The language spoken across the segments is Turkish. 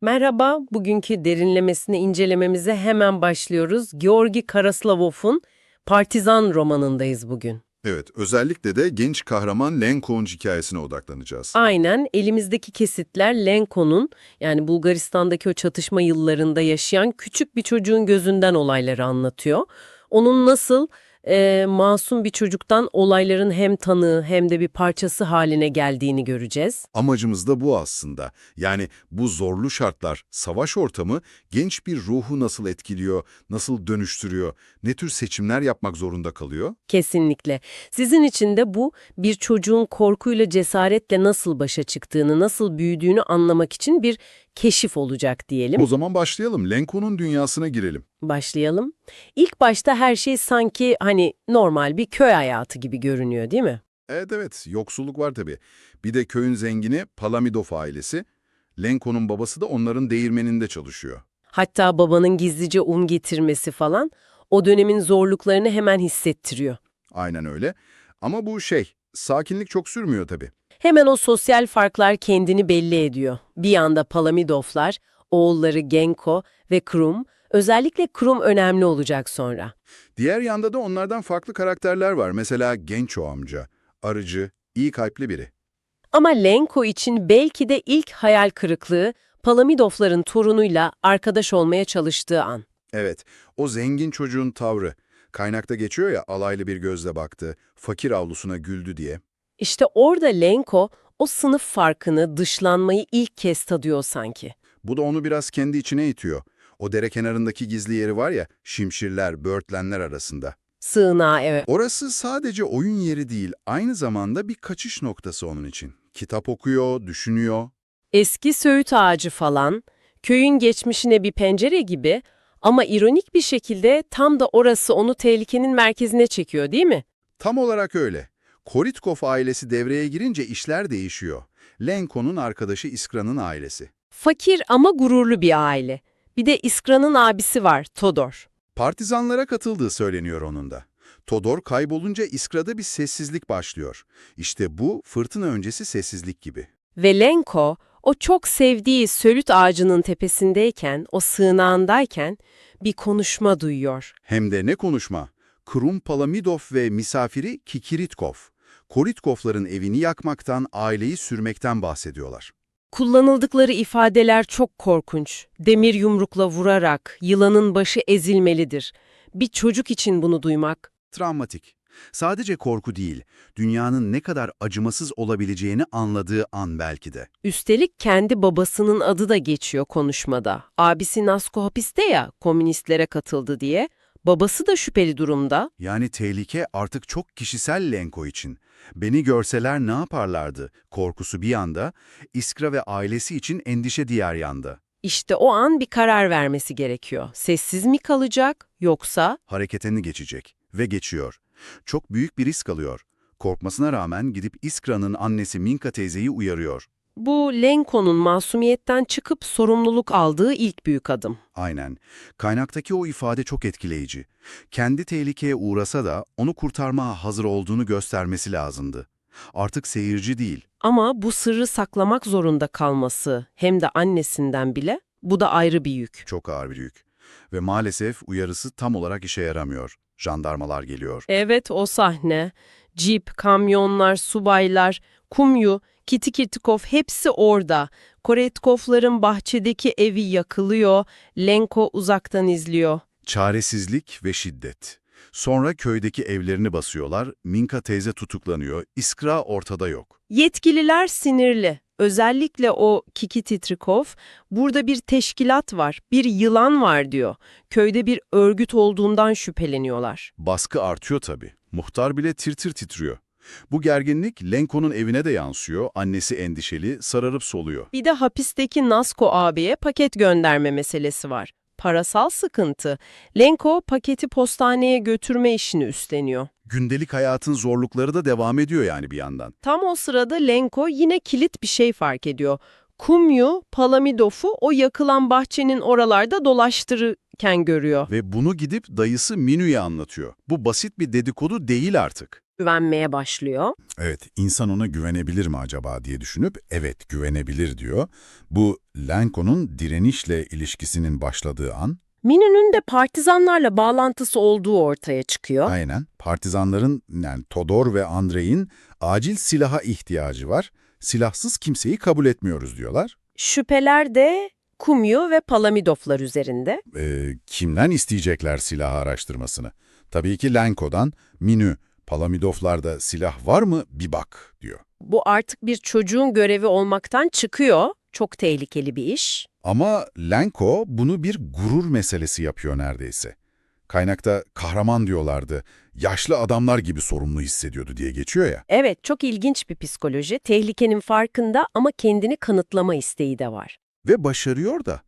Merhaba, bugünkü derinlemesine incelememize hemen başlıyoruz. Georgi Karaslavov'un Partizan romanındayız bugün. Evet, özellikle de genç kahraman Lenko'nun hikayesine odaklanacağız. Aynen elimizdeki kesitler Lenko'nun yani Bulgaristan'daki o çatışma yıllarında yaşayan küçük bir çocuğun gözünden olayları anlatıyor. Onun nasıl e, masum bir çocuktan olayların hem tanığı hem de bir parçası haline geldiğini göreceğiz. Amacımız da bu aslında. Yani bu zorlu şartlar, savaş ortamı genç bir ruhu nasıl etkiliyor, nasıl dönüştürüyor, ne tür seçimler yapmak zorunda kalıyor? Kesinlikle. Sizin için de bu bir çocuğun korkuyla cesaretle nasıl başa çıktığını, nasıl büyüdüğünü anlamak için bir keşif olacak diyelim. O zaman başlayalım. Lenko'nun dünyasına girelim. Başlayalım. İlk başta her şey sanki hani normal bir köy hayatı gibi görünüyor değil mi? Evet evet, yoksulluk var tabii. Bir de köyün zengini Palamidov ailesi. Lenko'nun babası da onların değirmeninde çalışıyor. Hatta babanın gizlice un getirmesi falan o dönemin zorluklarını hemen hissettiriyor. Aynen öyle. Ama bu şey, sakinlik çok sürmüyor tabii. Hemen o sosyal farklar kendini belli ediyor. Bir yanda Palamidovlar, oğulları Genko ve Krum, özellikle Krum önemli olacak sonra. Diğer yanda da onlardan farklı karakterler var. Mesela Genço amca, arıcı, iyi kalpli biri. Ama Lenko için belki de ilk hayal kırıklığı Palamidovların torunuyla arkadaş olmaya çalıştığı an. Evet, o zengin çocuğun tavrı. Kaynakta geçiyor ya alaylı bir gözle baktı, fakir avlusuna güldü diye. İşte orada Lenko o sınıf farkını, dışlanmayı ilk kez tadıyor sanki. Bu da onu biraz kendi içine itiyor. O dere kenarındaki gizli yeri var ya, şimşirler, böğürtlenler arasında. Sığınağı evet. Orası sadece oyun yeri değil, aynı zamanda bir kaçış noktası onun için. Kitap okuyor, düşünüyor. Eski söğüt ağacı falan, köyün geçmişine bir pencere gibi ama ironik bir şekilde tam da orası onu tehlikenin merkezine çekiyor değil mi? Tam olarak öyle. Koritkov ailesi devreye girince işler değişiyor. Lenko'nun arkadaşı İskra'nın ailesi. Fakir ama gururlu bir aile. Bir de İskra'nın abisi var, Todor. Partizanlara katıldığı söyleniyor onun da. Todor kaybolunca İskra'da bir sessizlik başlıyor. İşte bu fırtına öncesi sessizlik gibi. Ve Lenko, o çok sevdiği söğüt ağacının tepesindeyken, o sığınağındayken bir konuşma duyuyor. Hem de ne konuşma. Krum Palamidov ve misafiri Kikiritkov. Koritkovların evini yakmaktan, aileyi sürmekten bahsediyorlar. Kullanıldıkları ifadeler çok korkunç. Demir yumrukla vurarak, yılanın başı ezilmelidir. Bir çocuk için bunu duymak. Travmatik. Sadece korku değil, dünyanın ne kadar acımasız olabileceğini anladığı an belki de. Üstelik kendi babasının adı da geçiyor konuşmada. Abisi Nasko hapiste ya, komünistlere katıldı diye. Babası da şüpheli durumda. Yani tehlike artık çok kişisel Lenko için. Beni görseler ne yaparlardı? Korkusu bir yanda, İskra ve ailesi için endişe diğer yanda. İşte o an bir karar vermesi gerekiyor. Sessiz mi kalacak yoksa Hareketini geçecek ve geçiyor. Çok büyük bir risk alıyor. Korkmasına rağmen gidip İskra'nın annesi Minka teyzeyi uyarıyor. Bu Lenko'nun masumiyetten çıkıp sorumluluk aldığı ilk büyük adım. Aynen. Kaynaktaki o ifade çok etkileyici. Kendi tehlikeye uğrasa da onu kurtarmaya hazır olduğunu göstermesi lazımdı. Artık seyirci değil. Ama bu sırrı saklamak zorunda kalması hem de annesinden bile bu da ayrı bir yük. Çok ağır bir yük. Ve maalesef uyarısı tam olarak işe yaramıyor. Jandarmalar geliyor. Evet o sahne. Jeep, kamyonlar, subaylar, Kumyu, Kitikirtikov hepsi orada. Koretkovların bahçedeki evi yakılıyor, Lenko uzaktan izliyor. Çaresizlik ve şiddet. Sonra köydeki evlerini basıyorlar, Minka teyze tutuklanıyor, İskra ortada yok. Yetkililer sinirli. Özellikle o Kiki Titrikov, burada bir teşkilat var, bir yılan var diyor. Köyde bir örgüt olduğundan şüpheleniyorlar. Baskı artıyor tabii. Muhtar bile tir tir titriyor. Bu gerginlik Lenko'nun evine de yansıyor, annesi endişeli, sararıp soluyor. Bir de hapisteki Nasko abiye paket gönderme meselesi var. Parasal sıkıntı. Lenko paketi postaneye götürme işini üstleniyor. Gündelik hayatın zorlukları da devam ediyor yani bir yandan. Tam o sırada Lenko yine kilit bir şey fark ediyor. Kumyu, Palamidov'u o yakılan bahçenin oralarda dolaştırırken görüyor. Ve bunu gidip dayısı Minu'ya anlatıyor. Bu basit bir dedikodu değil artık. Güvenmeye başlıyor. Evet, insan ona güvenebilir mi acaba diye düşünüp evet güvenebilir diyor. Bu Lenko'nun direnişle ilişkisinin başladığı an, Minu'nun de partizanlarla bağlantısı olduğu ortaya çıkıyor. aynen partizanların yani Todor ve Andrei'in acil silaha ihtiyacı var. Silahsız kimseyi kabul etmiyoruz diyorlar. Şüpheler de Kumyu ve Palamidoflar üzerinde. Ee, kimden isteyecekler silah araştırmasını? Tabii ki Lenko'dan, Minü, Palamidoflarda silah var mı bir bak diyor. Bu artık bir çocuğun görevi olmaktan çıkıyor. Çok tehlikeli bir iş. Ama Lenko bunu bir gurur meselesi yapıyor neredeyse. Kaynakta kahraman diyorlardı, yaşlı adamlar gibi sorumlu hissediyordu diye geçiyor ya. Evet, çok ilginç bir psikoloji. Tehlikenin farkında ama kendini kanıtlama isteği de var. Ve başarıyor da.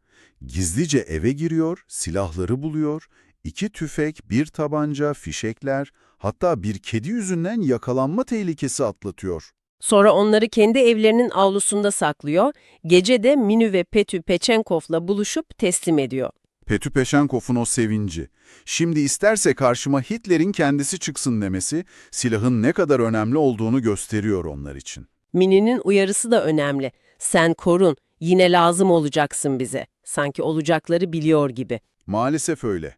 Gizlice eve giriyor, silahları buluyor, iki tüfek, bir tabanca, fişekler, hatta bir kedi yüzünden yakalanma tehlikesi atlatıyor. Sonra onları kendi evlerinin avlusunda saklıyor. Gece de Minu ve Petü Peçenkov'la buluşup teslim ediyor. Petü Peşenkov'un o sevinci. Şimdi isterse karşıma Hitler'in kendisi çıksın demesi, silahın ne kadar önemli olduğunu gösteriyor onlar için. Minu'nun uyarısı da önemli. Sen korun, yine lazım olacaksın bize. Sanki olacakları biliyor gibi. Maalesef öyle.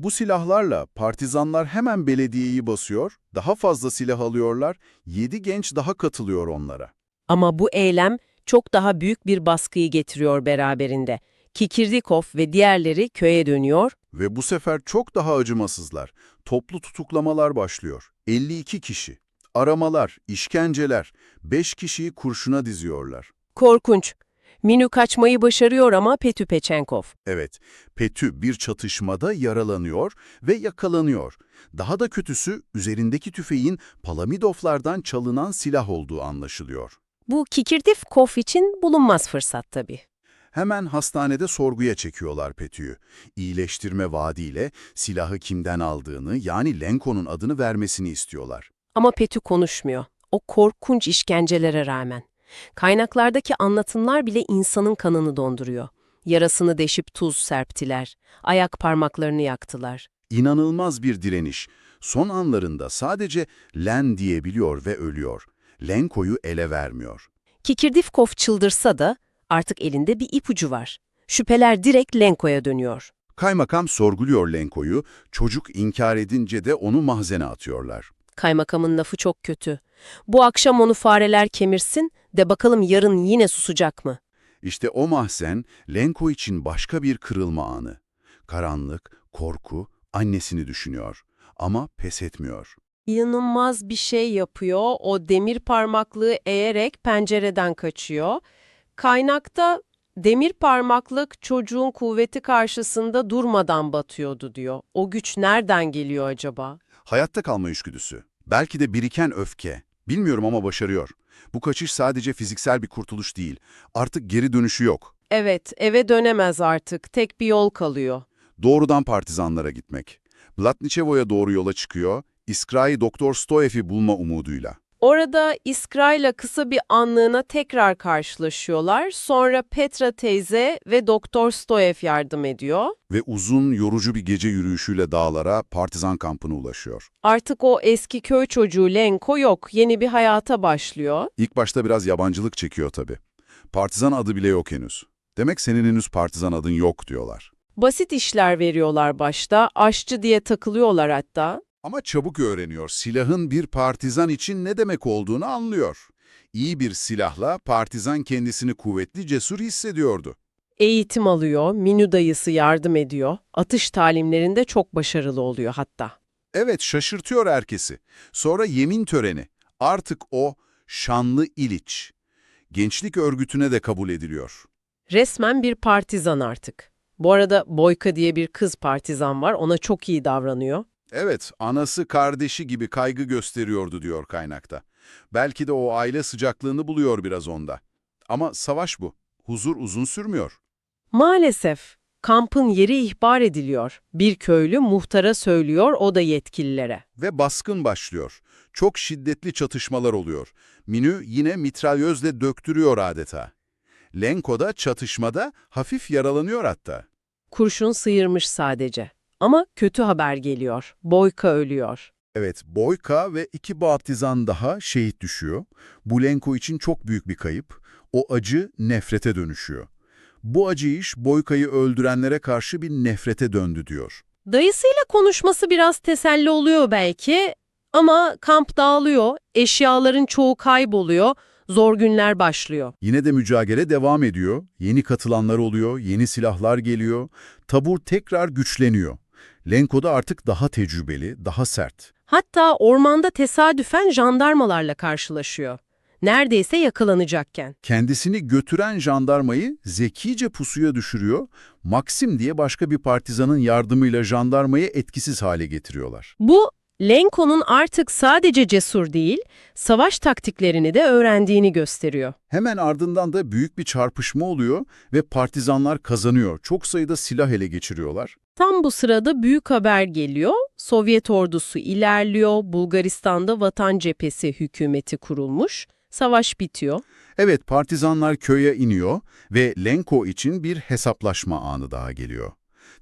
Bu silahlarla partizanlar hemen belediyeyi basıyor, daha fazla silah alıyorlar, 7 genç daha katılıyor onlara. Ama bu eylem çok daha büyük bir baskıyı getiriyor beraberinde. Kikirdikov ve diğerleri köye dönüyor. Ve bu sefer çok daha acımasızlar. Toplu tutuklamalar başlıyor. 52 kişi. Aramalar, işkenceler, 5 kişiyi kurşuna diziyorlar. Korkunç. Minu kaçmayı başarıyor ama Petü Peçenkov. Evet, Petü bir çatışmada yaralanıyor ve yakalanıyor. Daha da kötüsü üzerindeki tüfeğin Palamidoflardan çalınan silah olduğu anlaşılıyor. Bu Kikirdikov için bulunmaz fırsat tabii. Hemen hastanede sorguya çekiyorlar Petü'yü. İyileştirme vaadiyle silahı kimden aldığını yani Lenko'nun adını vermesini istiyorlar. Ama Petü konuşmuyor. O korkunç işkencelere rağmen. Kaynaklardaki anlatımlar bile insanın kanını donduruyor. Yarasını deşip tuz serptiler. Ayak parmaklarını yaktılar. İnanılmaz bir direniş. Son anlarında sadece Len diyebiliyor ve ölüyor. Lenko'yu ele vermiyor. Kikirdikov çıldırsa da artık elinde bir ipucu var. Şüpheler direkt Lenko'ya dönüyor. Kaymakam sorguluyor Lenko'yu, çocuk inkar edince de onu mahzene atıyorlar. Kaymakamın lafı çok kötü. Bu akşam onu fareler kemirsin de bakalım yarın yine susacak mı? İşte o mahzen Lenko için başka bir kırılma anı. Karanlık, korku, annesini düşünüyor ama pes etmiyor. İnanılmaz bir şey yapıyor. O demir parmaklığı eğerek pencereden kaçıyor. Kaynakta demir parmaklık çocuğun kuvveti karşısında durmadan batıyordu diyor. O güç nereden geliyor acaba? Hayatta kalma içgüdüsü. Belki de biriken öfke. Bilmiyorum ama başarıyor. Bu kaçış sadece fiziksel bir kurtuluş değil. Artık geri dönüşü yok. Evet, eve dönemez artık. Tek bir yol kalıyor. Doğrudan partizanlara gitmek. Blatniçevo'ya doğru yola çıkıyor, İskra'yı Doktor Stoyev'i bulma umuduyla. Orada İskra'yla kısa bir anlığına tekrar karşılaşıyorlar. Sonra Petra teyze ve Doktor Stoyev yardım ediyor. Ve uzun, yorucu bir gece yürüyüşüyle dağlara, partizan kampına ulaşıyor. Artık o eski köy çocuğu Lenko yok. Yeni bir hayata başlıyor. İlk başta biraz yabancılık çekiyor tabii. Partizan adı bile yok henüz. Demek senin henüz partizan adın yok diyorlar. Basit işler veriyorlar başta. Aşçı diye takılıyorlar hatta. Ama çabuk öğreniyor. Silahın bir partizan için ne demek olduğunu anlıyor. İyi bir silahla partizan kendisini kuvvetli, cesur hissediyordu. Eğitim alıyor, Minu dayısı yardım ediyor. Atış talimlerinde çok başarılı oluyor hatta. Evet, şaşırtıyor herkesi. Sonra yemin töreni. Artık o şanlı İliç. Gençlik örgütüne de kabul ediliyor. Resmen bir partizan artık. Bu arada Boyka diye bir kız partizan var. Ona çok iyi davranıyor. Evet, anası kardeşi gibi kaygı gösteriyordu diyor kaynakta. Belki de o aile sıcaklığını buluyor biraz onda. Ama savaş bu. Huzur uzun sürmüyor. Maalesef kampın yeri ihbar ediliyor. Bir köylü muhtara söylüyor, o da yetkililere. Ve baskın başlıyor. Çok şiddetli çatışmalar oluyor. Minü yine mitralyözle döktürüyor adeta. Lenko da çatışmada hafif yaralanıyor hatta. Kurşun sıyırmış sadece. Ama kötü haber geliyor. Boyka ölüyor. Evet, Boyka ve iki partizan daha şehit düşüyor. Bu Lenko için çok büyük bir kayıp. O acı nefrete dönüşüyor. Bu acı iş Boyka'yı öldürenlere karşı bir nefrete döndü diyor. Dayısıyla konuşması biraz teselli oluyor belki ama kamp dağılıyor, eşyaların çoğu kayboluyor, zor günler başlıyor. Yine de mücadele devam ediyor. Yeni katılanlar oluyor, yeni silahlar geliyor. Tabur tekrar güçleniyor. Lenko da artık daha tecrübeli, daha sert. Hatta ormanda tesadüfen jandarmalarla karşılaşıyor. Neredeyse yakalanacakken. Kendisini götüren jandarmayı zekice pusuya düşürüyor. Maxim diye başka bir partizanın yardımıyla jandarmayı etkisiz hale getiriyorlar. Bu, Lenko'nun artık sadece cesur değil, savaş taktiklerini de öğrendiğini gösteriyor. Hemen ardından da büyük bir çarpışma oluyor ve partizanlar kazanıyor. Çok sayıda silah ele geçiriyorlar. Tam bu sırada büyük haber geliyor. Sovyet ordusu ilerliyor, Bulgaristan'da vatan cephesi hükümeti kurulmuş, savaş bitiyor. Evet, partizanlar köye iniyor ve Lenko için bir hesaplaşma anı daha geliyor.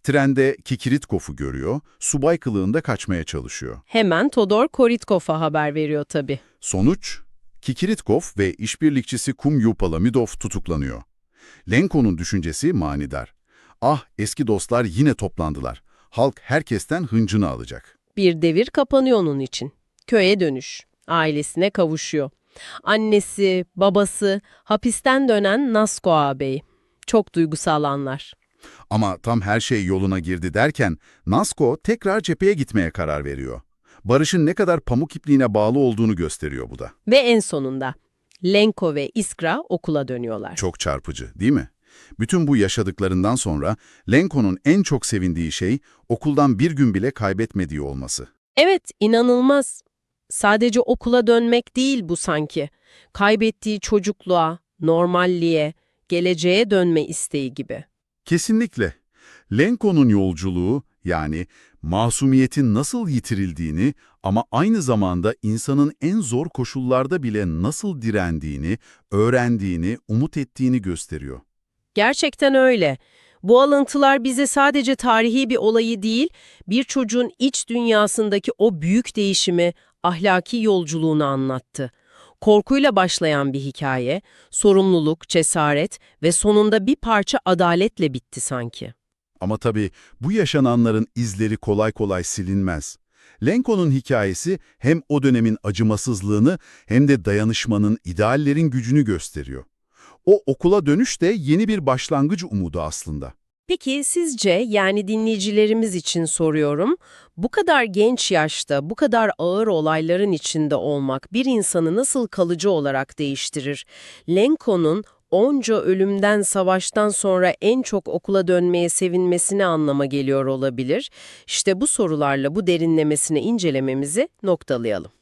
Trende Kikiritkov'u görüyor, subay kılığında kaçmaya çalışıyor. Hemen Todor Koritkov'a haber veriyor tabii. Sonuç, Kikiritkov ve işbirlikçisi Kumyu Palamidov tutuklanıyor. Lenko'nun düşüncesi manidar. Ah, eski dostlar yine toplandılar. Halk herkesten hıncını alacak. Bir devir kapanıyor onun için. Köye dönüş, ailesine kavuşuyor. Annesi, babası, hapisten dönen Nasko ağabey. Çok duygusal anlar. Ama tam her şey yoluna girdi derken Nasko tekrar cepheye gitmeye karar veriyor. Barış'ın ne kadar pamuk ipliğine bağlı olduğunu gösteriyor bu da. Ve en sonunda Lenko ve Iskra okula dönüyorlar. Çok çarpıcı, değil mi? Bütün bu yaşadıklarından sonra Lenko'nun en çok sevindiği şey okuldan bir gün bile kaybetmediği olması. Evet, inanılmaz. Sadece okula dönmek değil bu sanki. Kaybettiği çocukluğa, normalliğe, geleceğe dönme isteği gibi. Kesinlikle. Lenko'nun yolculuğu yani masumiyetin nasıl yitirildiğini ama aynı zamanda insanın en zor koşullarda bile nasıl direndiğini, öğrendiğini, umut ettiğini gösteriyor. Gerçekten öyle. Bu alıntılar bize sadece tarihi bir olayı değil, bir çocuğun iç dünyasındaki o büyük değişimi, ahlaki yolculuğunu anlattı. Korkuyla başlayan bir hikaye, sorumluluk, cesaret ve sonunda bir parça adaletle bitti sanki. Ama tabii bu yaşananların izleri kolay kolay silinmez. Lenko'nun hikayesi hem o dönemin acımasızlığını hem de dayanışmanın, ideallerin gücünü gösteriyor. O okula dönüş de yeni bir başlangıç umudu aslında. Peki sizce yani dinleyicilerimiz için soruyorum, bu kadar genç yaşta, bu kadar ağır olayların içinde olmak bir insanı nasıl kalıcı olarak değiştirir? Lenko'nun onca ölümden, savaştan sonra en çok okula dönmeye sevinmesine anlama geliyor olabilir. İşte bu sorularla bu derinlemesine incelememizi noktalayalım.